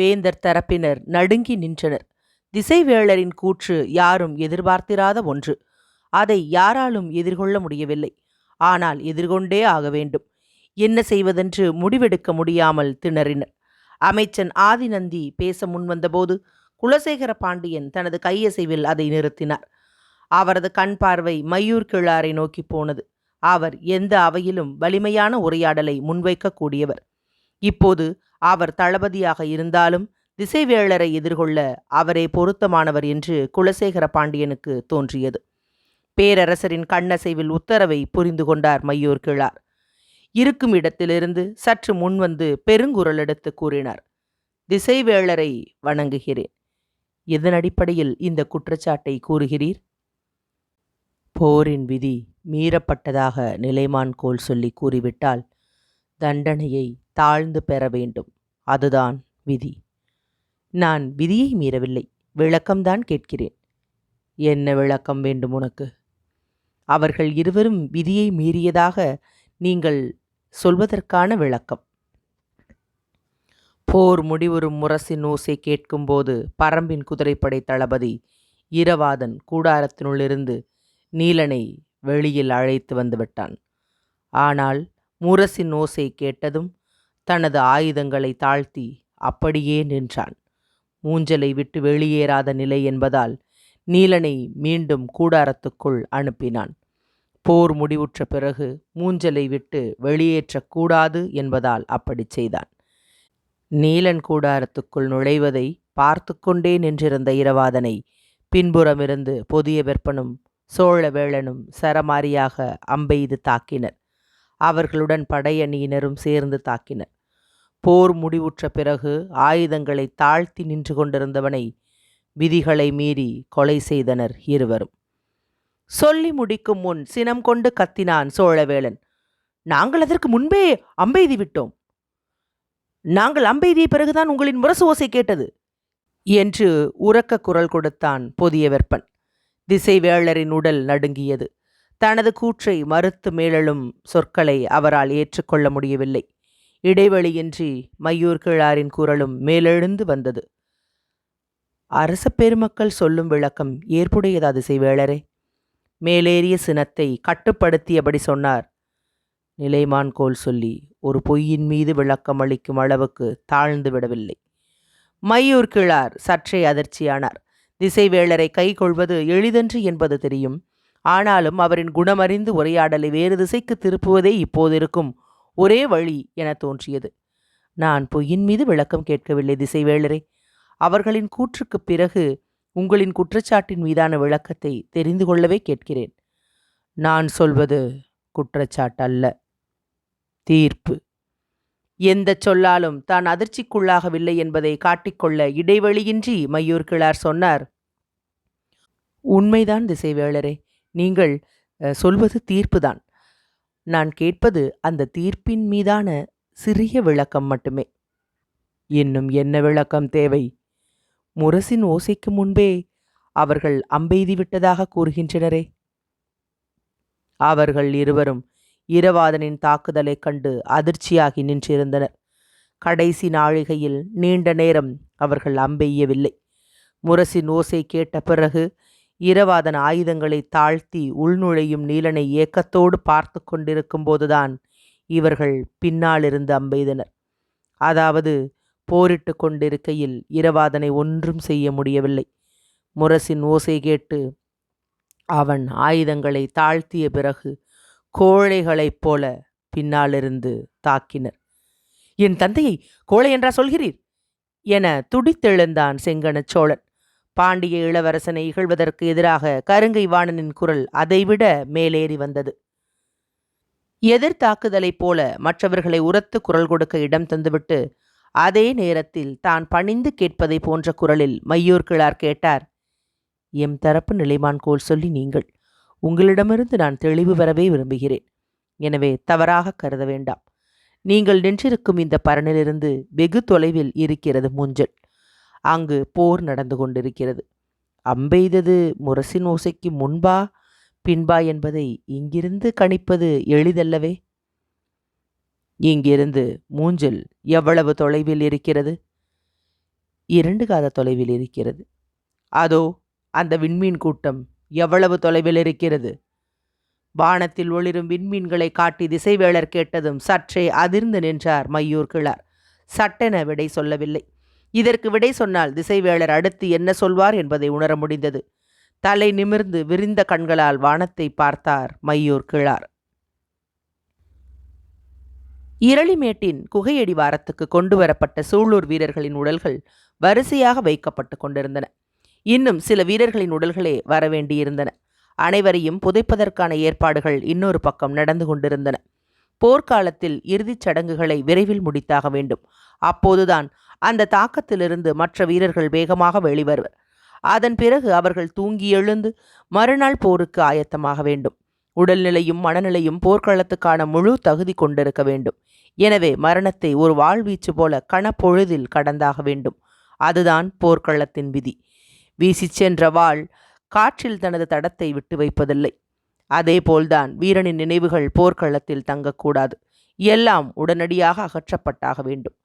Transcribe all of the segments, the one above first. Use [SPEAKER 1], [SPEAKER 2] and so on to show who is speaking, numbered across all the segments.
[SPEAKER 1] வேந்தர் தரப்பினர் நடுங்கி நின்றனர். திசைவேளரின் கூற்று யாரும் எதிர்பார்த்திராத ஒன்று. அதை யாராலும் எதிர்கொள்ள முடியவில்லை. ஆனால் எதிர்கொண்டே ஆக வேண்டும். என்ன செய்வதென்று முடிவெடுக்க முடியாமல் திணறினர். அமைச்சன் ஆதிநந்தி பேச முன்வந்தபோது குலசேகர பாண்டியன் தனது கையசைவில் அதை நிறுத்தினார். அவரது கண் பார்வை மயூர் கிழாரை நோக்கி போனது. அவர் எந்த அவையிலும் வலிமையான உரையாடலை முன்வைக்கக்கூடியவர். இப்போது அவர் தளபதியாக இருந்தாலும் திசைவேளரை எதிர்கொள்ள அவரே பொருத்தமானவர் என்று குலசேகர பாண்டியனுக்கு தோன்றியது. பேரரசரின் கண்ணசைவில் உத்தரவை புரிந்து கொண்டார் மையூர் கிழார். இருக்கும் இடத்திலிருந்து சற்று முன்வந்து பெருங்குரல் எடுத்து கூறினார் திசைவேளரை வணங்குகிறேன். எதன் அடிப்படையில் இந்த குற்றச்சாட்டை கூறுகிறீர்? போரின் விதி மீறப்பட்டதாக நிலைமான் கோல் சொல்லி கூறிவிட்டால் தண்டனையை தாழ்ந்து பெற வேண்டும். அதுதான் விதி. நான் விதியை மீறவில்லை. விளக்கம்தான் கேட்கிறேன். என்ன விளக்கம் வேண்டும் உனக்கு? அவர்கள் இருவரும் விதியை மீறியதாக நீங்கள் சொல்வதற்கான விளக்கம். போர் முடிவுறும் முரசின் ஓசை கேட்கும்போது பரம்பின் குதிரைப்படை தளபதி இரவாதன் கூடாரத்தினுள்ளிருந்து நீலனை வெளியில் அழைத்து வந்துவிட்டான் ஆனால் முரசின் ஓசை கேட்டதும் தனது ஆயுதங்களை தாழ்த்தி அப்படியே நின்றான். மூஞ்சலை விட்டு வெளியேறாத நிலை என்பதால் நீலனை மீண்டும் கூடாரத்துக்குள் அனுப்பினான். போர் முடிவுற்ற பிறகு மூஞ்சலை விட்டு வெளியேற்றக்கூடாது என்பதால் அப்படிச் செய்தான். நீலன் கூடாரத்துக்குள் நுழைவதை பார்த்து கொண்டே நின்றிருந்த இரவாதனை பின்புறமிருந்து புதிய வெப்பனும் சோழவேளனும் சரமாரியாக அம்பெய்து தாக்கினர். அவர்களுடன் படையணியினரும் சேர்ந்து தாக்கினர். போர் முடிவுற்ற பிறகு ஆயுதங்களை தாழ்த்தி நின்று கொண்டிருந்தவனை விதிகளை மீறி கொலை செய்தனர் இருவரும். சொல்லி முடிக்கும் முன் சினம் கொண்டு கத்தினான் சோழவேளன் நாங்கள் அதற்கு முன்பே அம்பெய்தி விட்டோம். நாங்கள் அம்பெய்திய பிறகுதான் உங்களின் முரசு ஓசை கேட்டது என்று உறக்க குரல் கொடுத்தான் புதிய வெப்பன் திசைவேளரின் உடல் நடுங்கியது. தனது கூற்றை மறுத்து மேலெழும் சொற்களை அவரால் ஏற்றுக்கொள்ள முடியவில்லை. இடைவெளியின்றி மையூர் கிழாரின் குரலும் மேலெழுந்து வந்தது. அரச பெருமக்கள் சொல்லும் விளக்கம் ஏற்புடையதா திசைவேளரே? மேலேறிய சினத்தை கட்டுப்படுத்தியபடி சொன்னார். நிலைமான் கோல் சொல்லி ஒரு பொய்யின் மீது விளக்கம் அளிக்கும் அளவுக்கு தாழ்ந்து விடவில்லை. மையூர் கிழார் சற்றே அதிர்ச்சியானார். திசைவேளரை கைக்கொள்வது எளிதன்று என்பது தெரியும். ஆனாலும் அவரின் குணமறிந்து உரையாடலை வேறு திசைக்கு திருப்புவதே இப்போதிருக்கும் ஒரே வழி என தோன்றியது. நான் பொய்யின் மீது விளக்கம் கேட்கவில்லை திசைவேளரே. அவர்களின் கூற்றுக்குப் பிறகு உங்களின் குற்றச்சாட்டின் மீதான விளக்கத்தை தெரிந்து கொள்ளவே கேட்கிறேன். நான் சொல்வது குற்றச்சாட்டல்ல. தீர்ப்பு. எந்த சொல்லாலும் தான் அதிர்ச்சிக்குள்ளாகவில்லை என்பதை காட்டிக்கொள்ள இடைவெளியின்றி மையூர் கிளார் சொன்னார். உண்மைதான் திசைவேளரே. நீங்கள் சொல்வது தீர்ப்புதான். நான் கேட்பது அந்த தீர்ப்பின் மீதான சிறிய விளக்கம் மட்டுமே. இன்னும் என்ன விளக்கம் தேவை? முரசின் ஓசைக்கு முன்பே அவர்கள் அம்பெய்தி விட்டதாக கூறுகின்றனரே. அவர்கள் இருவரும் இரவாதனின் தாக்குதலைக் கண்டு அதிர்ச்சியாகி நின்றிருந்தனர். கடைசி நாழிகையில் நீண்ட நேரம் அவர்கள் அம்பெய்யவில்லை. முரசின் ஓசை கேட்ட பிறகு இரவாதன் ஆயுதங்களை தாழ்த்தி உள்நுழையும் நீலனை ஏக்கத்தோடு பார்த்து கொண்டிருக்கும் போதுதான் இவர்கள் பின்னாலிருந்து அம்பெய்தனர். அதாவது போரிட்டு கொண்டிருக்கையில் இரவாதனை ஒன்றும் செய்ய முடியவில்லை. முரசின் ஓசை கேட்டு அவன் ஆயுதங்களை தாழ்த்திய பிறகு கோழைகளைப் போல பின்னாலிருந்து தாக்கினர். என் தந்தையை கோழை என்றா சொல்கிறீர்? என துடித்தெழுந்தான் செங்கணச் சோழன். பாண்டிய இளவரசனை இகழ்வதற்கு எதிராக கருங்கை வாணனின் குரல் அதைவிட மேலேறி வந்தது. எதிர்த்தாக்குதலைப் போல மற்றவர்களை உரத்து குரல் கொடுக்க இடம் தந்துவிட்டு அதே நேரத்தில் தான் பணிந்து கேட்பதை போன்ற குரலில் மையூர் கிழார் கேட்டார் எம் தரப்பு நிலைமான் கோல் சொல்லி நீங்கள் உங்களிடமிருந்து நான் தெளிவு பெறவே விரும்புகிறேன். எனவே தவறாக கருத வேண்டாம். நீங்கள் நின்றிருக்கும் இந்த பரனிலிருந்து வெகு தொலைவில் இருக்கிறது மூஞ்சல். அங்கு போர் நடந்து கொண்டிருக்கிறது. அம்பெய்தது முரசின் ஓசைக்கு முன்பா பின்பா என்பதை இங்கிருந்து கணிப்பது எளிதல்லவே. இங்கிருந்து மூஞ்சல் எவ்வளவு தொலைவில் இருக்கிறது? இரண்டு காத தொலைவில் இருக்கிறது. அதோ அந்த விண்மீன் கூட்டம் எவ்வளவு தொலைவில் இருக்கிறது? வானத்தில் ஒளிரும் விண்மீன்களை காட்டி திசைவேளர் கேட்டதும் சற்றே அதிர்ந்து நின்றார் மையூர் கிழார். சட்டென விடை சொல்லவில்லை. இதற்கு விடை சொன்னால் திசைவேளர் அடுத்து என்ன சொல்வார் என்பதை உணர முடிந்தது. தலை நிமிர்ந்து விரிந்த கண்களால் வானத்தை பார்த்தார் மையூர் கிழார். இரளிமேட்டின் குகையடி வாரத்துக்கு கொண்டு வரப்பட்ட சூளூர் வீரர்களின் உடல்கள் வரிசையாக வைக்கப்பட்டு கொண்டிருந்தன. இன்னும் சில வீரர்களின் உடல்களே வரவேண்டியிருந்தன. அனைவரையும் புதைப்பதற்கான ஏற்பாடுகள் இன்னொரு பக்கம் நடந்து கொண்டிருந்தன. போர்க்காலத்தில் இறுதிச் சடங்குகளை விரைவில் முடித்தாக வேண்டும். அப்போதுதான் அந்த தாக்கத்திலிருந்து மற்ற வீரர்கள் வேகமாக வெளிவருவர் அதன் பிறகு அவர்கள் தூங்கி எழுந்து மறுநாள் போருக்கு ஆயத்தமாக வேண்டும். உடல்நிலையும் மனநிலையும் போர்க்களத்துக்கான முழு தகுதி கொண்டிருக்க வேண்டும். எனவே மரணத்தை ஒரு வாழ்வீச்சு போல கணப்பொழுதில் கடந்தாக வேண்டும். அதுதான் போர்க்களத்தின் விதி. வீசிச் சென்ற வாள் காற்றில் தனது தடத்தை விட்டு வைப்பதில்லை. அதேபோல்தான் வீரனின் நினைவுகள் போர்க்களத்தில் தங்கக்கூடாது. எல்லாம் உடனடியாக அகற்றப்பட்டாக வேண்டும்.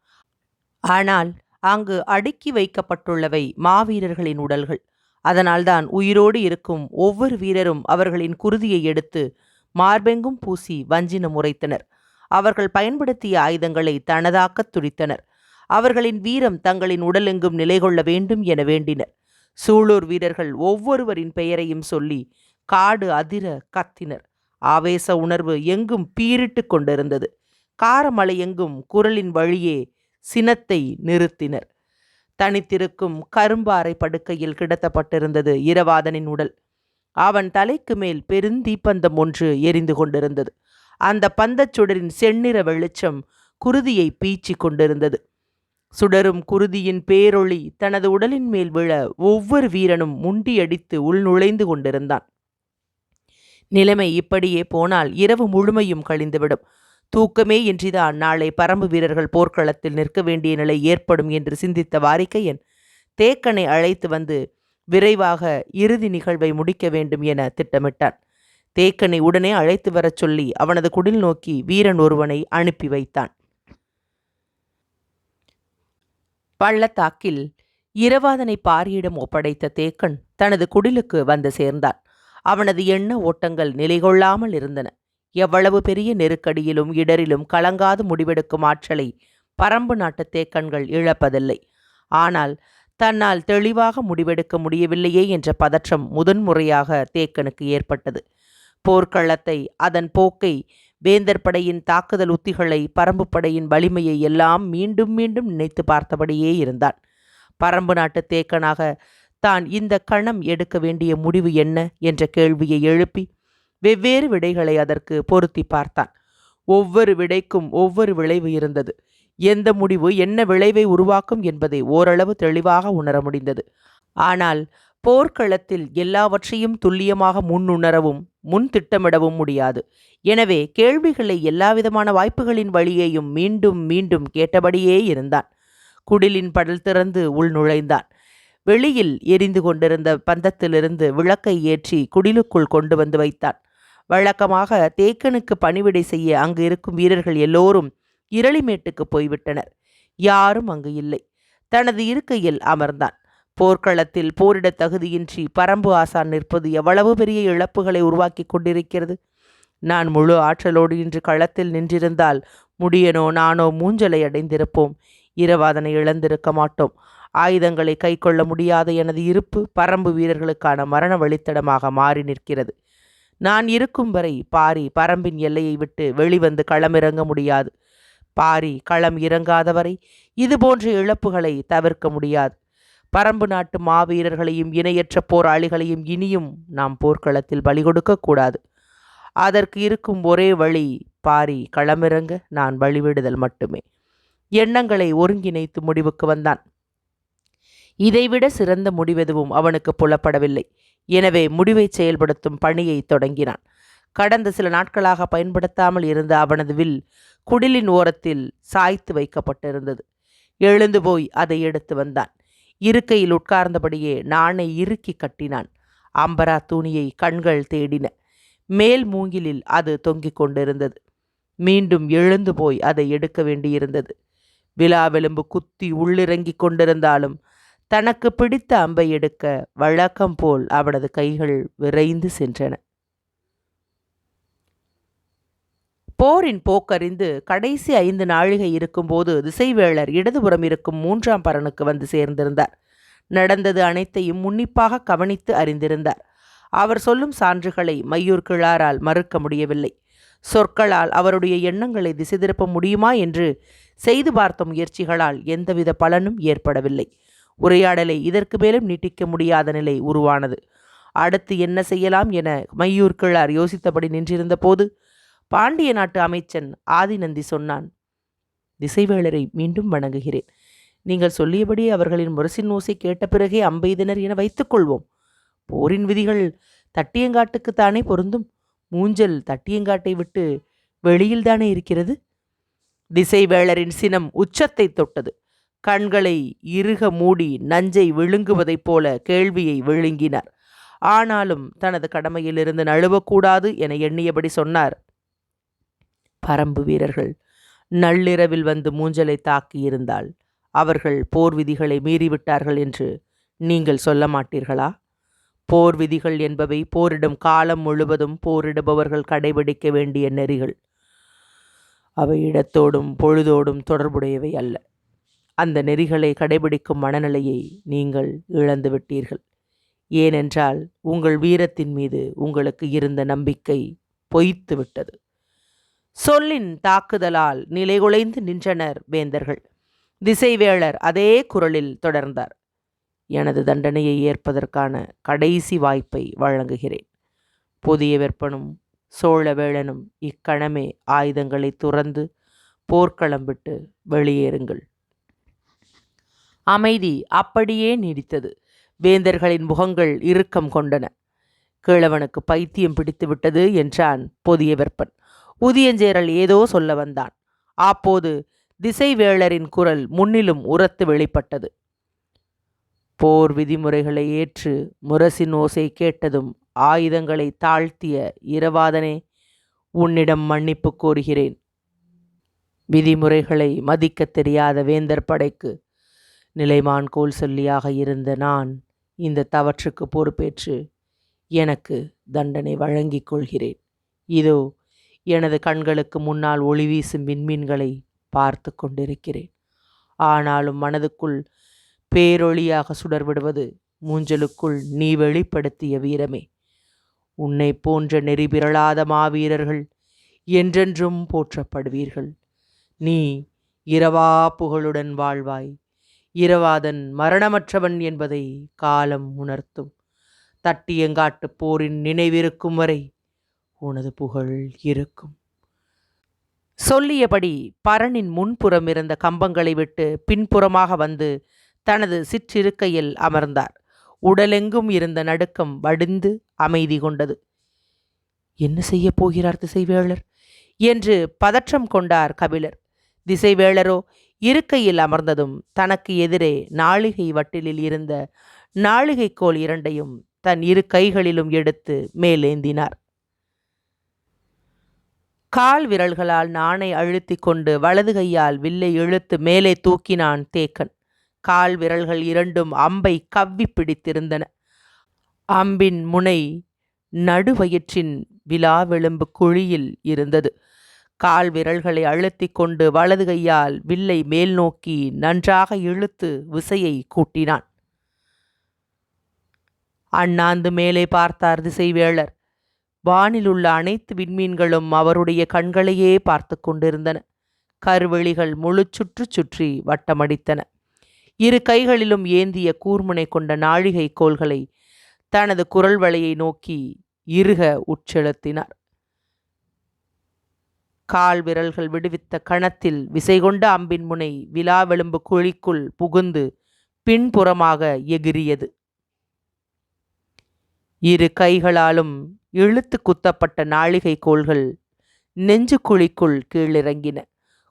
[SPEAKER 1] ஆனால் அங்கு அடுக்கி வைக்கப்பட்டுள்ளவை மாவீரர்களின் உடல்கள். அதனால்தான் உயிரோடு இருக்கும் ஒவ்வொரு வீரரும் அவர்களின் குருதியை எடுத்து மார்பெங்கும் பூசி வஞ்சினம் உரைத்தனர். அவர்கள் பயன்படுத்திய ஆயுதங்களை தனதாக்கத் துடித்தனர் அவர்களின் வீரம் தங்களின் உடலெங்கும் நிலை கொள்ள வேண்டும் என வேண்டினர். சூளூர் வீரர்கள் ஒவ்வொருவரின் பெயரையும் சொல்லி காடு அதிர கத்தினர். ஆவேச உணர்வு எங்கும் பீரிட்டு கொண்டிருந்தது. காரமலை எங்கும் குரலின் வழியே சினத்தை நிறுத்தினர். தனித்திருக்கும் கரும்பாறை படுக்கையில் கிடத்தப்பட்டிருந்தது இரவாதனின் உடல். அவன் தலைக்கு மேல் பெருந்தீப்பந்தம் ஒன்று எரிந்து கொண்டிருந்தது. அந்த பந்தச் சுடரின் செந்நிற வெளிச்சம் குருதியை பீச்சி கொண்டிருந்தது. சுடரும் குருதியின் பேரொளி தனது உடலின் மேல் விழ ஒவ்வொரு வீரனும் முண்டியடித்து உள் நுழைந்து கொண்டிருந்தான். நிலைமை இப்படியே போனால் இரவு முழுமையும் கழிந்துவிடும். தூக்கமே இன்றிதான் நாளை பரம்பு வீரர்கள் போர்க்களத்தில் நிற்க வேண்டிய நிலை ஏற்படும் என்று சிந்தித்த வாரிக்கையன் தேக்கனை அழைத்து வந்து விரைவாக இறுதி நிகழ்வை முடிக்க வேண்டும் என திட்டமிட்டான். தேக்கனை உடனே அழைத்து வரச் சொல்லி அவனது குடில் நோக்கி வீரன் ஒருவனை அனுப்பி வைத்தான். பள்ளத்தாக்கில் இரவாதனை பாரியிடம் ஒப்படைத்த தேக்கன் தனது குடிலுக்கு வந்து சேர்ந்தான். அவனது எண்ண ஓட்டங்கள் நிலைகொள்ளாமல் இருந்தன. எவ்வளவு பெரிய நெருக்கடியிலும் இடரிலும் கலங்காது முடிவெடுக்கும் ஆற்றலை பரம்பு நாட்டு தேக்கன்கள் இழப்பதில்லை. ஆனால் தன்னால் தெளிவாக முடிவெடுக்க முடியவில்லையே என்ற பதற்றம் முதன்முறையாக தேக்கனுக்கு ஏற்பட்டது. போர்க்களத்தை அதன் போக்கை வேந்தர் படையின் தாக்குதல் உத்திகளை பரம்பு படையின் வலிமையை எல்லாம் மீண்டும் மீண்டும் நினைத்து பார்த்தபடியே இருந்தான். பரம்பு நாட்டு தேக்கனாக தான் இந்த கணம் எடுக்க வேண்டிய முடிவு என்ன? என்ற கேள்வியை எழுப்பி வெவ்வேறு விடைகளை அதற்கு பொருத்தி பார்த்தான். ஒவ்வொரு விடைக்கும் ஒவ்வொரு விளைவு இருந்தது. எந்த முடிவு என்ன விளைவை உருவாக்கும் என்பதை ஓரளவு தெளிவாக உணர முடிந்தது. ஆனால் போர்க்களத்தில் எல்லாவற்றையும் துல்லியமாக முன்னுணரவும் முன் திட்டமிடவும் முடியாது. எனவே கேள்விகளை எல்லாவிதமான வாய்ப்புகளின் வழியையும் மீண்டும் மீண்டும் கேட்டபடியே இருந்தான். குடிலின் படல் திறந்து உள் நுழைந்தான். வெளியில் எரிந்து கொண்டிருந்த பந்தத்திலிருந்து விளக்கை ஏற்றி குடிலுக்குள் கொண்டு வந்து வைத்தான். வழக்கமாக தேக்கனுக்கு பணிவிடை செய்ய அங்கு இருக்கும் வீரர்கள் எல்லோரும் இரளிமேட்டுக்கு போய்விட்டனர். யாரும் அங்கு இல்லை. தனது இருக்கையில் அமர்ந்தான். போர்க்களத்தில் போரிட தகுதியின்றி பரம்பு ஆசான் நிற்பது எவ்வளவு பெரிய இழப்புகளை உருவாக்கி கொண்டிருக்கிறது? நான் முழு ஆற்றலோடு இன்று களத்தில் நின்றிருந்தால் முடியனோ நானோ மூஞ்சலை அடைந்திருப்போம். இரவாதனை இழந்திருக்க மாட்டோம். ஆயுதங்களை கை கொள்ள முடியாத எனது இருப்பு பரம்பு வீரர்களுக்கான மரண வழித்தடமாக மாறி நிற்கிறது. நான் இருக்கும் வரை பாரி பரம்பின் எல்லையை விட்டு வெளிவந்து களமிறங்க முடியாது. பாரி களம் இறங்காதவரை இதுபோன்ற இழப்புகளை தவிர்க்க முடியாது. பரம்பு நாட்டு மாவீரர்களையும் இணையற்ற போராளிகளையும் இனியும் நாம் போர்க்களத்தில் பலி கொடுக்கக்கூடாது அதற்கு இருக்கும் ஒரே வழி பாரி களமிறங்க நான் வழிவிடுதல் மட்டுமே. எண்ணங்களை ஒருங்கிணைத்து முடிவுக்கு வந்தான். இதைவிட சிறந்த முடிவெதுவும் அவனுக்கு புலப்படவில்லை. எனவே முடிவை செயல்படுத்தும் பணியை தொடங்கினான். கடந்த சில நாட்களாக பயன்படுத்தாமல் இருந்த அவனது வில் குடிலின் ஓரத்தில் சாய்த்து வைக்கப்பட்டிருந்தது. எழுந்து போய் அதை எடுத்து வந்தான். இருக்கையில் உட்கார்ந்தபடியே நானே இறுக்கி கட்டினான். அம்பரா துணியை கண்கள் தேடின. மேல் மூங்கிலில் அது தொங்கிக் கொண்டிருந்தது. மீண்டும் எழுந்து போய் அதை எடுக்க வேண்டியிருந்தது. விலாவெலும்பு குத்தி உள்ளிறங்கிக் கொண்டிருந்தாலும் தனக்கு பிடித்த அம்பை எடுக்க வழக்கம் போல் அவனது கைகள் விரைந்து சென்றன. போரின் போக்கறிந்து கடைசி ஐந்து நாழிகை இருக்கும்போது திசைவேளர் இடதுபுறம் இருக்கும் மூன்றாம் பரனுக்கு வந்து சேர்ந்திருந்தார். நடந்தது அனைத்தையும் உன்னிப்பாக கவனித்து அறிந்திருந்தார். அவர் சொல்லும் சான்றுகளை மையூர் கிழாரால் மறுக்க முடியவில்லை. சொற்களால் அவருடைய எண்ணங்களை திசை திருப்ப முடியுமா என்று செய்து பார்த்த முயற்சிகளால் எந்தவித பலனும் ஏற்படவில்லை. உரையாடலை இதற்கு மேலும் நீட்டிக்க முடியாத நிலை உருவானது. அடுத்து என்ன செய்யலாம் என மையூர் கிழார் யோசித்தபடி நின்றிருந்த போது பாண்டிய நாட்டு அமைச்சன் ஆதிநந்தி சொன்னான் திசைவேளரை மீண்டும் வணங்குகிறேன். நீங்கள் சொல்லியபடி அவர்களின் முரசின் ஓசை கேட்ட பிறகே அம்பெய்தனர் என வைத்துக்கொள்வோம் போரின் விதிகள் தட்டியங்காட்டுக்குத்தானே பொருந்தும். மூஞ்சல் தட்டியங்காட்டை விட்டு வெளியில்தானே இருக்கிறது? திசைவேளரின் சினம் உச்சத்தை தொட்டது. கண்களை இறுக மூடி நஞ்சை விழுங்குவதைப் போல கேள்வியை விழுங்கினார். ஆனாலும் தனது கடமையிலிருந்து நழுவக்கூடாது என எண்ணியபடி சொன்னார். பரம்பு வீரர்கள் நள்ளிரவில் வந்து மூஞ்சலை தாக்கியிருந்தால் அவர்கள் போர் விதிகளை மீறிவிட்டார்கள் என்று நீங்கள் சொல்ல மாட்டீர்களா? போர் விதிகள் என்பவை போரிடும் காலம் முழுவதும் போரிடுபவர்கள் கடைபிடிக்க வேண்டிய நெறிகள். அவை இடத்தோடும் பொழுதோடும் தொடர்புடையவை அல்ல. அந்த நெறிகளை கடைபிடிக்கும் மனநிலையை நீங்கள் இழந்துவிட்டீர்கள். ஏனென்றால் உங்கள் வீரத்தின் மீது உங்களுக்கு இருந்த நம்பிக்கை பொய்த்து விட்டது சொல்லின் தாக்குதலால் நிலைகுலைந்து நின்றனர் வேந்தர்கள். திசைவேளர் அதே குரலில் தொடர்ந்தார் எனது தண்டனையை ஏற்பதற்கான கடைசி வாய்ப்பை வழங்குகிறேன். புதிய வெப்பனும் சோழவேளனும் இக்கணமே ஆயுதங்களை துறந்து போர்க்களம் விட்டு வெளியேறுங்கள். அமைதி அப்படியே நீடித்தது. வேந்தர்களின் முகங்கள் இறுக்கம் கொண்டன. கிழவனுக்கு பைத்தியம் பிடித்து விட்டது என்றான் புதிய வெப்பன் உதியஞ்சேரல் ஏதோ சொல்ல வந்தான். அப்போது திசைவேளரின் குரல் முன்னிலும் உரத்து வெளிப்பட்டது. போர் விதிமுறைகளை ஏற்று முரசின் ஓசை கேட்டதும் ஆயுதங்களை தாழ்த்திய இரவாதனே உன்னிடம் மன்னிப்பு கோருகிறேன். விதிமுறைகளை மதிக்கத் தெரியாத வேந்தர் படைக்கு நிலைமான் கோல் சொல்லியாக இருந்த நான் இந்த தவற்றுக்கு பொறுப்பேற்று எனக்கு தண்டனை வழங்கிக் கொள்கிறேன். இதோ எனது கண்களுக்கு முன்னால் ஒளி வீசும் விண்மீன்களை பார்த்து கொண்டிருக்கிறேன். ஆனாலும் மனதுக்குள் பேரொளியாக சுடர்விடுவது மூஞ்சலுக்குள் நீ வெளிப்படுத்திய வீரமே. உன்னை போன்ற நெறிபிரளாத மாவீரர்கள் என்றென்றும் போற்றப்படுவீர்கள். நீ இரவா புகழுடன் வாழ்வாய். இரவாதன் மரணமற்றவன் என்பதை காலம் உணர்த்தும். தட்டியங்காட்டு போரின் நினைவிருக்கும் வரை உனது புகழ் இருக்கும். சொல்லியபடி பரனின் முன்புறம் இருந்த கம்பங்களை விட்டு பின்புறமாக வந்து தனது சிற்றிருக்கையில் அமர்ந்தார். உடலெங்கும் இருந்த நடுக்கம் வடிந்து அமைதி கொண்டது. என்ன செய்யப் போகிறார் திசைவேளர்? என்று பதற்றம் கொண்டார் கபிலர். திசைவேளரோ இருக்கையில் அமர்ந்ததும் தனக்கு எதிரே நாளிகை வட்டிலில் இருந்த நாளிகைக்கோள் இரண்டையும் தன் இரு கைகளிலும் எடுத்து மேலேந்தினார். கால் விரல்களால் நாணை அழுத்தி கொண்டு வலது கையால் வில்லை இழுத்து மேலே தூக்கினான் தேக்கன். கால் விரல்கள் இரண்டும் அம்பை கவ்வி பிடித்திருந்தன. அம்பின் முனை நடுவயிற்றின் விழாவெலும்பு குழியில் இருந்தது. கால் விரல்களை அழுத்தி கொண்டு வலது கையால் வில்லை மேல் நோக்கி நன்றாக இழுத்து விசையை கூட்டினான். அண்ணாந்து மேலே பார்த்தார் திசைவேளர். வானில் உள்ள அனைத்து விண்மீன்களும் அவருடைய கண்களையே பார்த்து கொண்டிருந்தன. கருவெளிகள் முழு சுற்று சுற்றி வட்டமடித்தன. இரு கைகளிலும் ஏந்திய கூர்முனை கொண்ட நாழிகை கோள்களை தனது குரல் வலையை நோக்கி இருக உட்செலுத்தினார். கால் விரல்கள் விடுவித்த கணத்தில் விசை கொண்ட அம்பின் முனை விலாவெலும்பு குழிக்குள் புகுந்து பின்புறமாக எகிரியது இரு கைகளாலும் இழுத்து குத்தப்பட்ட நாழிகை கோள்கள் நெஞ்சு குழிக்குள் கீழிறங்கின.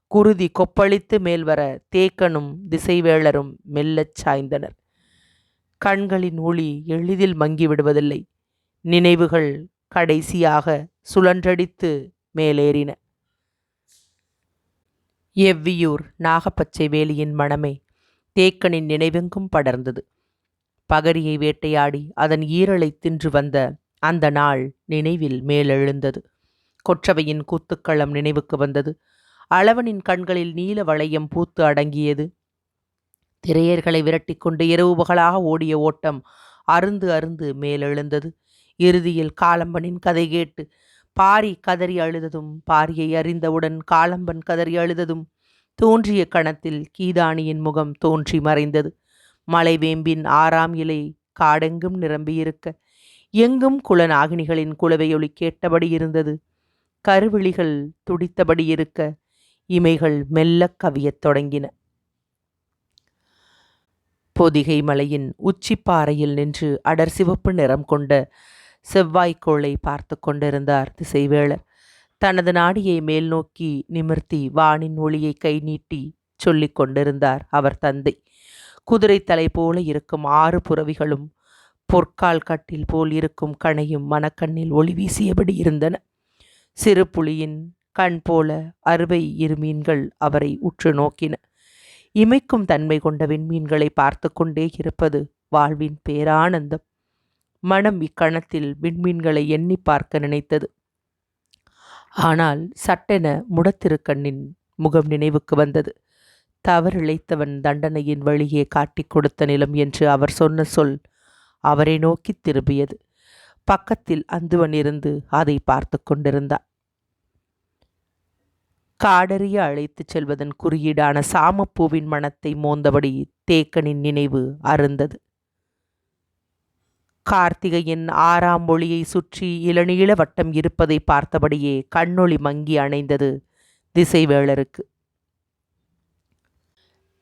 [SPEAKER 1] குருதி கொப்பளித்து மேல்வர தேக்கனும் திசைவேளரும் மெல்லச் சாய்ந்தனர். கண்களின் ஒளி எளிதில் மங்கிவிடுவதில்லை நினைவுகள் கடைசியாக சுழன்றடித்து மேலேறின. எவ்வியூர் நாகப்பச்சை வேலியின் மணமே. தேக்கனின் நினைவெங்கும் படர்ந்தது. பகரியை வேட்டையாடி அதன் ஈரலை தின்று வந்த அந்த நாள் நினைவில் மேலெழுந்தது. கொற்றவையின் கூத்துக்களம் நினைவுக்கு வந்தது. அளவனின் கண்களில் நீல வளையம் பூத்து அடங்கியது. திரையர்களை விரட்டிக்கொண்டு இரவு பகலாக ஓடிய ஓட்டம் அருந்து அருந்து மேலெழுந்தது. இறுதியில் காலம்பனின் கதை கேட்டு பாரி கதறி அழுததும் பாரியை அறிந்தவுடன் காலம்பன் கதறி அழுததும் தோன்றிய கணத்தில் கீதானியின் முகம் தோன்றி மறைந்தது. மலைவேம்பின் ஆறாம் இலை காடெங்கும் நிரம்பியிருக்க எங்கும் குலநாகினிகளின் குலவையொலி கேட்டபடி இருந்தது. கருவிழிகள் துடித்தபடி இருக்க இமைகள் மெல்லக் கவியத் தொடங்கின. பொதிகை மலையின் உச்சிப்பாறையில் நின்று அடர் சிவப்பு நிறம் கொண்ட செவ்வாய்க்கோளை பார்த்து கொண்டிருந்தார் திசைவேளர். தனது நாடியை மேல் நோக்கி நிமிர்த்தி வானின் ஒளியை கை நீட்டி சொல்லிக் கொண்டிருந்தார் அவர் தந்தை. குதிரை தலை போல இருக்கும் ஆறு புறவிகளும் பொற்கால் கட்டில் போல் இருக்கும் கணையும் மனக்கண்ணில் ஒளி வீசியபடி இருந்தன. சிறு புலியின் கண் போல அறுவை இரு மீன்கள் அவரை உற்று நோக்கின. இமைக்கும் தன்மை கொண்ட விண்மீன்களை பார்த்து கொண்டே இருப்பது வாழ்வின் பேரானந்தம். மனம் இக்கணத்தில் விண்மீன்களை எண்ணி பார்க்க நினைத்தது. ஆனால் சட்டென முடத்திருக்கண்ணின் முகம் நினைவுக்கு வந்தது. தவறிழைத்தவன் தண்டனையின் வழியே காட்டிக் கொடுத்த நிலம் என்று அவர் சொன்ன சொல் அவரை நோக்கி திரும்பியது. பக்கத்தில் அந்துவன் இருந்து அதை பார்த்து கொண்டிருந்தான். காடறிய அழைத்துச் செல்வதன் குறியீடான சாமப்பூவின் மனத்தை மோந்தபடி தேக்கனின் நினைவு அருந்தது. கார்த்திகையின் ஆறாம் ஒளியை சுற்றி இளநீள வட்டம் இருப்பதை பார்த்தபடியே கண்ணொளி மங்கி அணைந்தது திசைவேளருக்கு.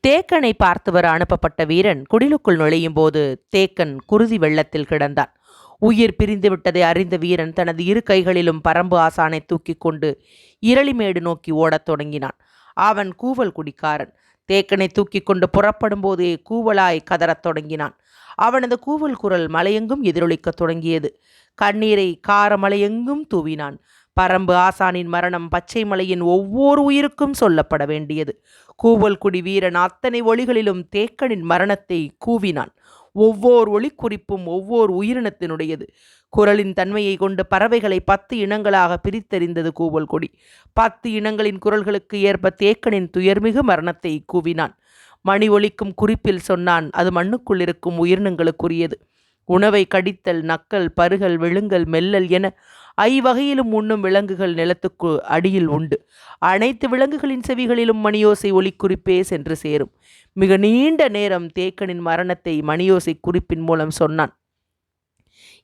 [SPEAKER 1] தேக்கனை பார்த்தவர் அனுப்பப்பட்ட வீரன் குடிலுக்குள் நுழையும் போது தேக்கன் குருதி வெள்ளத்தில் கிடந்தான். உயிர் பிரிந்து விட்டதை அறிந்த வீரன் தனது இரு கைகளிலும் பரம்பு ஆசானை தூக்கி கொண்டு இரளிமேடு நோக்கி ஓடத் தொடங்கினான். அவன் கூவல் குடிக்காரன். தேக்கனை தூக்கி கொண்டு புறப்படும் போதே கூவலாய் கதறத் தொடங்கினான். அவனது கூவல் குரல் மலையெங்கும் எதிரொலிக்கத் தொடங்கியது. கண்ணீரை காரமலையெங்கும் தூவினான். பரம்பு ஆசானின் மரணம் பச்சை மலையின் ஒவ்வொரு உயிருக்கும் சொல்லப்பட வேண்டியது. கூவல் குடி வீரன் அத்தனை ஒளிகளிலும் தேக்கனின் மரணத்தை கூவினான். ஒவ்வொரு ஒளிக்குறிப்பும் ஒவ்வொரு உயிரினத்தினுடையது. குரலின் தன்மையை கொண்டு பறவைகளை பத்து இனங்களாக பிரித்தறிந்தது கூவல் கொடி. பத்து இனங்களின் குரல்களுக்கு ஏற்ப தேக்கனின் துயர்மிகு மரணத்தை கூவினான். மணி ஒலிக்கும் குறிப்பில் சொன்னான். அது மண்ணுக்குள் இருக்கும் உயிரினங்களுக்குரியது. உணவை கடித்தல் நக்கல் பருகல் விழுங்கல் மெல்லல் என ஐவகையிலும் உண்ணும் விலங்குகள் நிலத்துக்கு அடியில் உண்டு. அனைத்து விலங்குகளின் செவிகளிலும் மணியோசை ஒலிக்குறிப்பே சென்று சேரும். மிக நீண்ட நேரம் தேக்கனின் மரணத்தை மணியோசை குறிப்பின் மூலம் சொன்னான்.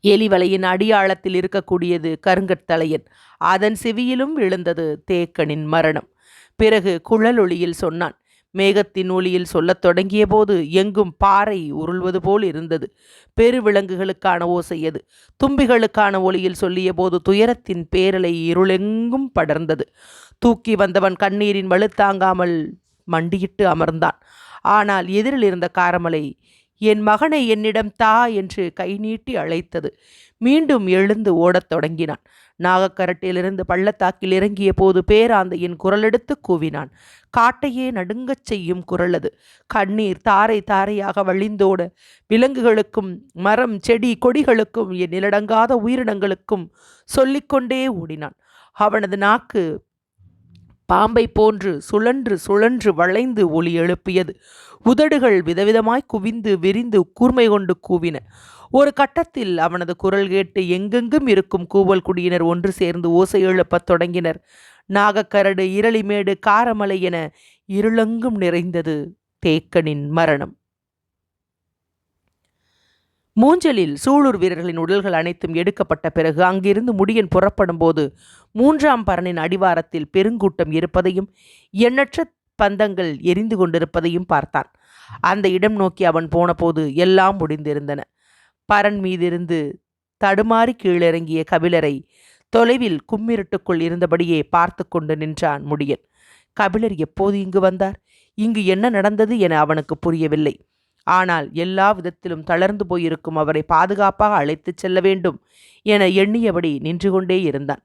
[SPEAKER 1] எலிவலையின் அடியாளத்தில் இருக்கக்கூடியது கருங்கற்தலையன் அதன் செவியிலும் விழுந்தது தேக்கனின் மரணம். பிறகு குழலொளியில் சொன்னான். மேகத்தின் ஒளியில் சொல்லத் தொடங்கிய போது எங்கும் பாறை உருள்வது போல் இருந்தது. பெருவிலங்குகளுக்கான ஓசை அது தும்பிகளுக்கான ஒளியில் சொல்லிய போது துயரத்தின் பேரலை இருளெங்கும் படர்ந்தது. தூக்கி வந்தவன் கண்ணீரின் வலுத்தாங்காமல் மண்டியிட்டு அமர்ந்தான். ஆனால் எதிரில் இருந்த காரமலை என் மகனை என்னிடம் தா என்று கை நீட்டி அழைத்தது. மீண்டும் எழுந்து ஓடத் தொடங்கினான். நாகக்கரட்டிலிருந்து பள்ளத்தாக்கில் இறங்கிய போது பேராந்தையின் குரலெடுத்து கூவினான். காட்டையே நடுங்கச் செய்யும் குரல் அது. கண்ணீர் தாரை தாரையாக வழிந்தோட விலங்குகளுக்கும் மரம் செடி கொடிகளுக்கும் என் நிலடங்காத உயிரினங்களுக்கும் சொல்லிக்கொண்டே ஓடினான். அவனது நாக்கு பாம்பை போன்று சுழன்று சுழன்று வளைந்து ஒளி எழுப்பியது. உதடுகள் விதவிதமாய் குவிந்து விரிந்து கூர்மை கொண்டு கூவின. ஒரு கட்டத்தில் அவனது குரல் கேட்டு எங்கெங்கும் இருக்கும் கூவல் குடியினர் ஒன்று சேர்ந்து ஓசை எழுப்பத் தொடங்கினர். நாகக்கரடு இரளிமேடு காரமலை என இருளெங்கும் நிறைந்தது தேக்கனின் மரணம். மூஞ்சலில் சூளூர் வீரர்களின் உடல்கள் அனைத்தும் எடுக்கப்பட்ட பிறகு அங்கிருந்து முடியன் புறப்படும் போது மூன்றாம் பரனின் அடிவாரத்தில் பெருங்கூட்டம் இருப்பதையும் எண்ணற்ற பந்தங்கள் எரிந்து கொண்டிருப்பதையும் பார்த்தான். அந்த இடம் நோக்கி அவன் போனபோது எல்லாம் முடிந்திருந்தன. பரன் மீதிருந்து தடுமாறி கீழிறங்கிய கபிலரை தொலைவில் கும்மிருட்டுக்குள் இருந்தபடியே பார்த்து கொண்டு நின்றான் முடியன். கபிலர் எப்போது இங்கு வந்தார்? இங்கு என்ன நடந்தது என அவனுக்கு புரியவில்லை. ஆனால் எல்லா விதத்திலும் தளர்ந்து போயிருக்கும் அவரை பாதுகாப்பாக அழைத்துச் செல்ல வேண்டும் என எண்ணியபடி நின்று கொண்டே இருந்தான்.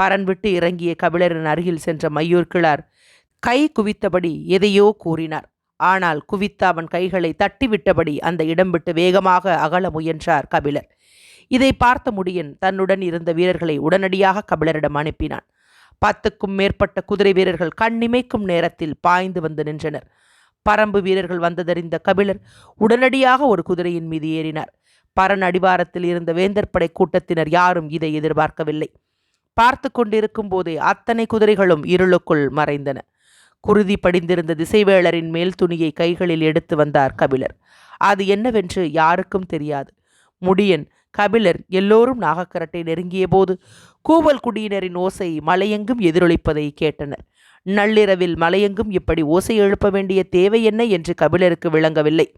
[SPEAKER 1] பரன் விட்டு இறங்கிய கபிலரின் அருகில் சென்ற மையூர் கிழார் கை குவித்தபடி எதையோ கூறினார். ஆனால் குவித்த அவன் கைகளை தட்டிவிட்டபடி அந்த இடம் விட்டு வேகமாக அகல முயன்றார் கபிலர். இதை பார்த்த முடியன் தன்னுடன் இருந்த வீரர்களை உடனடியாக கபிலரிடம் அனுப்பினான். பத்துக்கும் மேற்பட்ட குதிரை வீரர்கள் கண்ணிமைக்கும் நேரத்தில் பாய்ந்து வந்து நின்றனர். பரம்பு வீரர்கள் வந்ததறிந்த கபிலர் உடனடியாக ஒரு குதிரையின் மீது ஏறினார். பரன் அடிவாரத்தில் இருந்த வேந்தர் படை கூட்டத்தினர் யாரும் இதை எதிர்பார்க்கவில்லை. பார்த்து கொண்டிருக்கும் போதே அத்தனை குதிரைகளும் இருளுக்குள் மறைந்தன. குருதி படிந்திருந்த திசைவேளரின் மேல் துணியை கைகளில் எடுத்து வந்தார் கபிலர். அது என்னவென்று யாருக்கும் தெரியாது. முடியன் கபிலர் எல்லோரும் நாகக்கரட்டை நெருங்கிய போது கூவல் குடியினரின் ஓசை மலையெங்கும் எதிரொலிப்பதை கேட்டனர். நள்ளிரவில் மலையெங்கும் இப்படி ஓசை எழுப்ப வேண்டிய தேவை என்ன என்று கபிலருக்கு விளங்கவில்லை.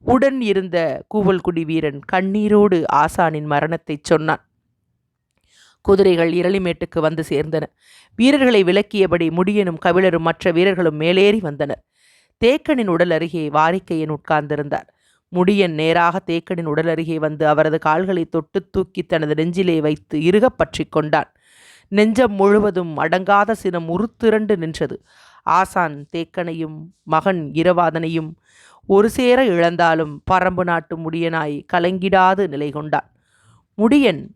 [SPEAKER 1] உடன் இருந்த கூவல்குடி வீரன் கண்ணீரோடு ஆசானின் மரணத்தைச் சொன்னான். குதிரைகள் இரளிமேட்டுக்கு வந்து சேர்ந்தன. வீரர்களை விலக்கியபடி முடியனும் கபிலரும் மற்ற வீரர்களும் மேலேறி வந்தனர். தேக்கனின் உடல் அருகே வாரிக்கையன் உட்கார்ந்திருந்தார். முடியன் நேராக தேக்கனின் உடல் அருகே வந்து அவரது கால்களை தொட்டு தூக்கி தனது நெஞ்சிலே வைத்து இறுகப் பற்றி கொண்டான். நெஞ்சம் முழுவதும் அடங்காத சினம் உருத்திரண்டு நின்றது. ஆசான் தேக்கனையும் மகன் இரவாதனையும் ஒரு சேர இழந்தாலும் பரம்பு நாட்டு முடியனாய் கலங்கிடாது நிலை கொண்டான் முடியன்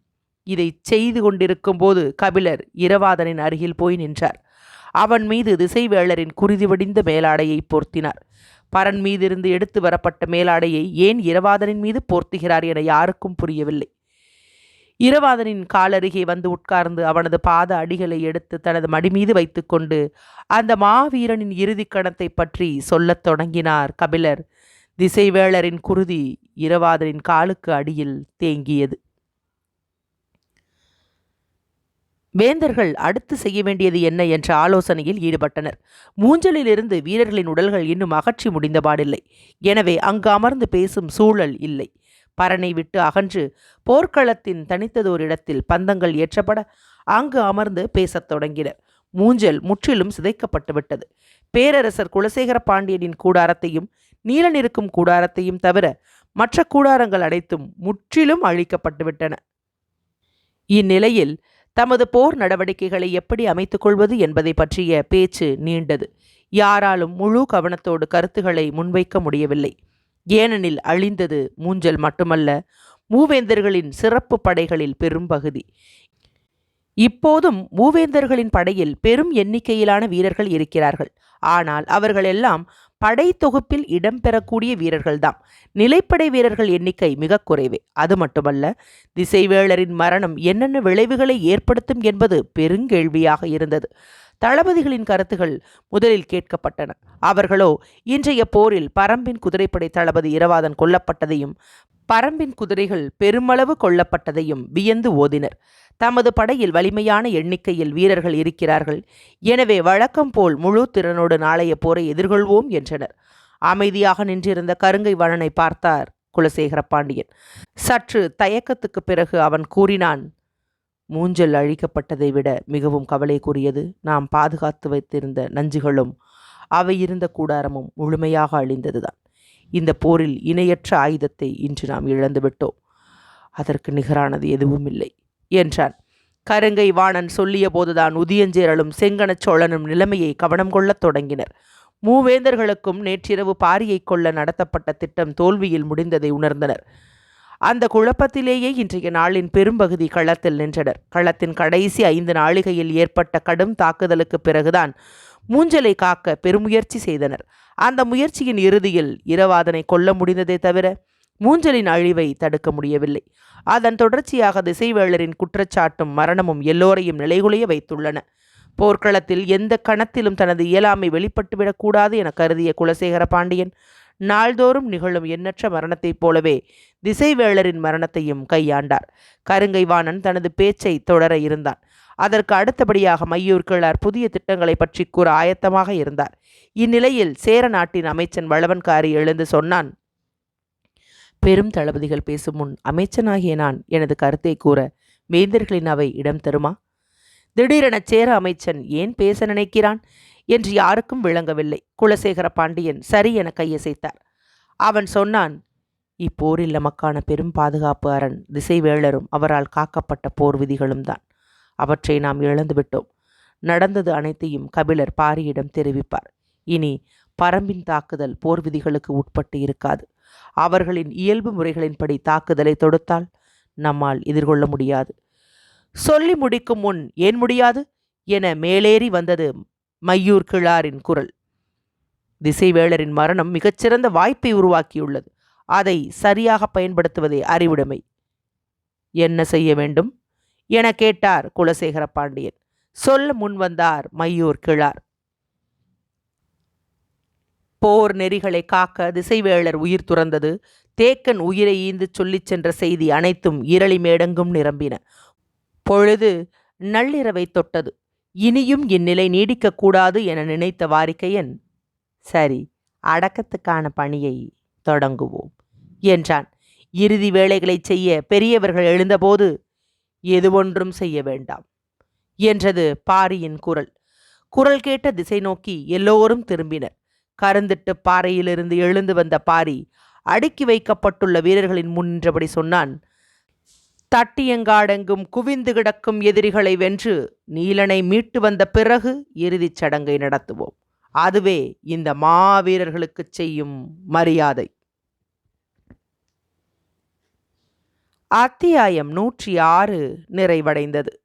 [SPEAKER 1] இதை செய்து கொண்டிருக்கும் போது கபிலர் இரவாதனின் அருகில் போய் நின்றார். அவன் மீது திசைவேளரின் குருதி வடிந்த மேலாடையை போர்த்தினார். பரன் மீதிருந்து எடுத்து வரப்பட்ட மேலாடையை ஏன் இரவாதனின் மீது போர்த்துகிறார் என யாருக்கும் புரியவில்லை. இரவாதனின் காலருகே வந்து உட்கார்ந்து அவனது பாத அடிகளை எடுத்து தனது மடி மீது வைத்துக்கொண்டு அந்த மாவீரனின் இறுதி கணத்தை பற்றி சொல்லத் தொடங்கினார் கபிலர். திசைவேளரின் குருதி இரவாதனின் காலுக்கு அடியில் தேங்கியது. வேந்தர்கள் அடுத்து செய்ய வேண்டியது என்ன என்ற ஆலோசனையில் ஈடுபட்டனர். மூஞ்சலிலிருந்து வீரர்களின் உடல்கள் இன்னும் அகற்றி முடிந்தபாடில்லை. எனவே அங்கு அமர்ந்து பேசும் சூழல் இல்லை. பரனை விட்டு அகன்று போர்க்களத்தின் தனித்ததோர் இடத்தில் பந்தங்கள் ஏற்றப்பட அங்கு அமர்ந்து பேசத் தொடங்கினர். மூஞ்சல் முற்றிலும் சிதைக்கப்பட்டு விட்டது. பேரரசர் குலசேகர பாண்டியனின் கூடாரத்தையும் நீலன் இருக்கும் கூடாரத்தையும் தவிர மற்ற கூடாரங்கள் அனைத்தும் முற்றிலும் அழிக்கப்பட்டுவிட்டன இந்நிலையில் தமது போர் நடவடிக்கைகளை எப்படி அமைத்துக் கொள்வது என்பதை பற்றிய பேச்சு நீண்டது. யாராலும் முழு கவனத்தோடு கருத்துக்களை முன்வைக்க முடியவில்லை. ஏனெனில் அழிந்தது மூஞ்சல் மட்டுமல்ல மூவேந்தர்களின் சிறப்பு படைகளில் பெரும்பகுதி இப்போதும் மூவேந்தர்களின் படையில் பெரும் எண்ணிக்கையிலான வீரர்கள் இருக்கிறார்கள். ஆனால் அவர்கள் எல்லாம் படை தொகுப்பில் இடம்பெறக்கூடிய வீரர்கள்தான் நிலைப்படை வீரர்கள் எண்ணிக்கை மிக குறைவே. அது மட்டுமல்ல திசைவேளரின் மரணம் என்னென்ன விளைவுகளை ஏற்படுத்தும் என்பது பெருங்கேள்வியாக இருந்தது. தளபதிகளின் கருத்துகள் முதலில் கேட்கப்பட்டன. அவர்களோ இன்றைய போரில் பரம்பின் குதிரைப்படை தளபதி இரவாதன் கொல்லப்பட்டதையும் பரம்பின் குதிரைகள் பெருமளவு கொல்லப்பட்டதையும் வியந்து ஓதினர். தமது படையில் வலிமையான எண்ணிக்கையில் வீரர்கள் இருக்கிறார்கள். எனவே வழக்கம் போல் முழு திறனோடு நாளைய போரை எதிர்கொள்வோம் என்றனர். அமைதியாக நின்றிருந்த கருங்கை வளனை பார்த்தார் குலசேகர பாண்டியன். சற்று தயக்கத்துக்கு பிறகு அவன் கூறினான் மூஞ்சல் அழிக்கப்பட்டதை விட மிகவும் கவலைக்குரியது நாம் பாதுகாத்து வைத்திருந்த நஞ்சுகளும் அவை இருந்த கூடாரமும் முழுமையாக அழிந்ததுதான். இந்த போரில் இணையற்ற ஆயுதத்தை இன்று நாம் இழந்துவிட்டோம் அதற்கு நிகரானது எதுவும் இல்லை என்றான். கருங்கை வாணன் சொல்லிய போதுதான் உதியஞ்சேரலும் செங்கனச் சோழனும் நிலைமையை கவனம் கொள்ளத் தொடங்கினர். மூவேந்தர்களுக்கும் நேற்றிரவு பாரியை கொள்ள நடத்தப்பட்ட திட்டம் தோல்வியில் முடிந்ததை உணர்ந்தனர். அந்த குழப்பத்திலேயே இன்றைய நாளின் பெரும்பகுதி களத்தில் நின்றனர். களத்தின் கடைசி ஐந்து நாளிகையில் ஏற்பட்ட கடும் தாக்குதலுக்கு பிறகுதான் மூஞ்சலை காக்க பெருமுயற்சி செய்தனர். அந்த முயற்சியின் இறுதியில் இரவாதனை கொல்ல முடிந்ததே தவிர மூஞ்சலின் அழிவை தடுக்க முடியவில்லை. அதன் தொடர்ச்சியாக திசைவேளரின் குற்றச்சாட்டும் மரணமும் எல்லோரையும் நிலைகுலைய வைத்துள்ளன. போர்க்களத்தில் எந்த கணத்திலும் தனது இயலாமை வெளிப்பட்டுவிடக்கூடாது என கருதிய குலசேகர பாண்டியன் நாள்தோறும் நிகழும் எண்ணற்ற மரணத்தைப் போலவே திசைவேளரின் மரணத்தையும் கையாண்டார். கருங்கைவாணன் தனது பேச்சை தொடர இருந்தான். அதற்கு அடுத்தபடியாக மையூர் கிழார் புதிய திட்டங்களை பற்றி கூற ஆயத்தமாக இருந்தார். இந்நிலையில் சேர நாட்டின் அமைச்சன் வளவன்காரி எழுந்து சொன்னான் பெரும் தளபதிகள் பேசும் முன் அமைச்சனாகிய நான் எனது கருத்தை கூற வேந்தர்களின் அவை இடம் தருமா? திடீரென சேர அமைச்சன் ஏன் பேச நினைக்கிறான்? என்று யாருக்கும் விளங்கவில்லை. குலசேகர பாண்டியன் சரி என கையசைத்தார். அவன் சொன்னான் இப்போரில் நமக்கான பெரும் பாதுகாப்பு அரண் திசைவேளரும் அவரால் காக்கப்பட்ட போர் விதிகளும் தான். அவற்றை நாம் இழந்துவிட்டோம் நடந்தது அனைத்தையும் கபிலர் பாரியிடம் தெரிவிப்பார். இனி பரம்பின் தாக்குதல் போர் விதிகளுக்கு உட்பட்டு இருக்காது. அவர்களின் இயல்பு முறைகளின்படி தாக்குதலை தொடுத்தால் நம்மால் எதிர்கொள்ள முடியாது. சொல்லி முடிக்கும் முன் ஏன் முடியாது? என மேலேறி வந்தது மையூர் கிழாரின் குரல். திசைவேளரின் மரணம் மிகச்சிறந்த வாய்ப்பை உருவாக்கியுள்ளது. அதை சரியாக பயன்படுத்துவதே அறிவுடைமை. என்ன செய்ய வேண்டும்? என கேட்டார் குலசேகர பாண்டியன். சொல்ல முன்வந்தார் மையூர் கிழார். போர் நெறிகளை காக்க திசைவேளர் உயிர் துறந்தது. தேக்கன் உயிரை ஈந்து சொல்லிச் சென்ற செய்தி அனைத்தும் இரளி மேடங்கும் நிரம்பின. பொழுது நள்ளிரவை தொட்டது. இனியும் இந்நிலை நீடிக்கக்கூடாது என நினைத்த வாரிக்கையன் சரி அடக்கத்துக்கான பணியை தொடங்குவோம் என்றான். இறுதி வேலைகளைச் செய்ய பெரியவர்கள் எழுந்தபோது எதுவொன்றும் செய்ய வேண்டாம் என்றது பாரியின் குரல். குரல் கேட்ட திசை நோக்கி எல்லோரும் திரும்பினர். கருந்திட்டு பாறையிலிருந்து எழுந்து வந்த பாரி அடுக்கி வைக்கப்பட்டுள்ள வீரர்களின் முன் நின்றபடி சொன்னான் தட்டியங்காடெங்கும் குவிந்து கிடக்கும் எதிரிகளை வென்று நீலனை மீட்டு வந்த பிறகு இறுதிச் சடங்கை நடத்துவோம். அதுவே இந்த மாவீரர்களுக்குச் செய்யும் மரியாதை. அத்தியாயம் நூற்றி ஆறு நிறைவடைந்தது.